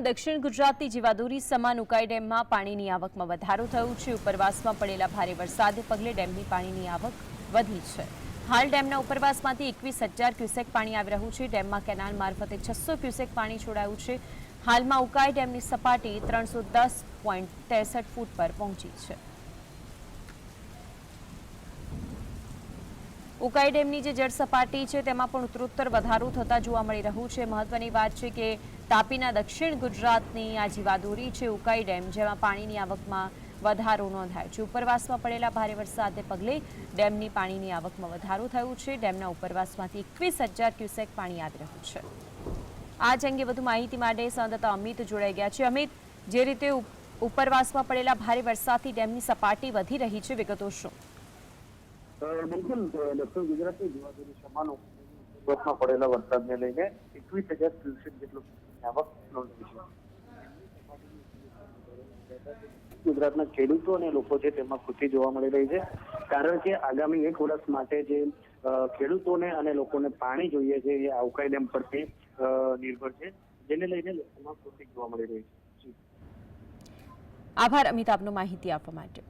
દક્ષિણ ગુજરાતની જીવાદોરી સમાન ઉકાઈ ડેમમાં પાણીની આવકમાં વધારો થયો છે. ઉપરવાસમાં પડેલા ભારે વરસાદને પગલે ડેમની પાણીની આવક વધી છે. હાલ ડેમના ઉપરવાસમાંથી એકવીસ હજાર ક્યુસેક પાણી આવી રહ્યું છે. ડેમમાં કેનાલ મારફતે છસો ક્યુસેક પાણી છોડાયું છે. હાલમાં ઉકાઈ ડેમની સપાટી ત્રણસો ફૂટ પર પહોંચી છે. ઉકાઈ ડેમની જે જળ સપાટી છે, તેમાં પણ ઉત્તરોત્તર વધારો થતા જોવા મળી રહ્યું છે. મહત્વની વાત છે કે તાપીના દક્ષિણ ગુજરાતની આ જીવાદોરી છે, ઉકાઈ ડેમ, જેમાં પાણીની આવકમાં વધારો નોંધાયો છે. ઉપરવાસમાં પડેલા ભારે વરસાદને પગલે ડેમની પાણીની આવકમાં વધારો થયો છે. ડેમના ઉપરવાસમાંથી એકવીસ હજાર ક્યુસેક પાણી આવી રહ્યું છે. આ જ અંગે વધુ માહિતી માટે સંવાદદાતા અમિત જોડાઈ ગયા છે. અમિત, જે રીતે ઉપરવાસમાં પડેલા ભારે વરસાદથી ડેમની સપાટી વધી રહી છે, વિગતો શું? બિલકુલ દક્ષિણ ગુજરાતની જીવાદોરી સમાન ઉપરવાસમાં પડેલા વરસાદને લઈને એકવીસ હજાર ક્યુસેક જેટલું આવક નોંધાઈ છે. ગુજરાતના ખેડૂતો અને લોકો છે તેમાં ખુશી જોવા મળી રહી છે. કારણ કે આગામી એક વર્ષ માટે જે ખેડૂતોને અને લોકોને પાણી જોઈએ છે, એ આવકાઈ ડેમ પરથી નિર્ભર છે. જેને લઈને લોકોમાં ખુશી જોવા મળી રહી છે. આભાર અમિત માહિતી આપવા માટે.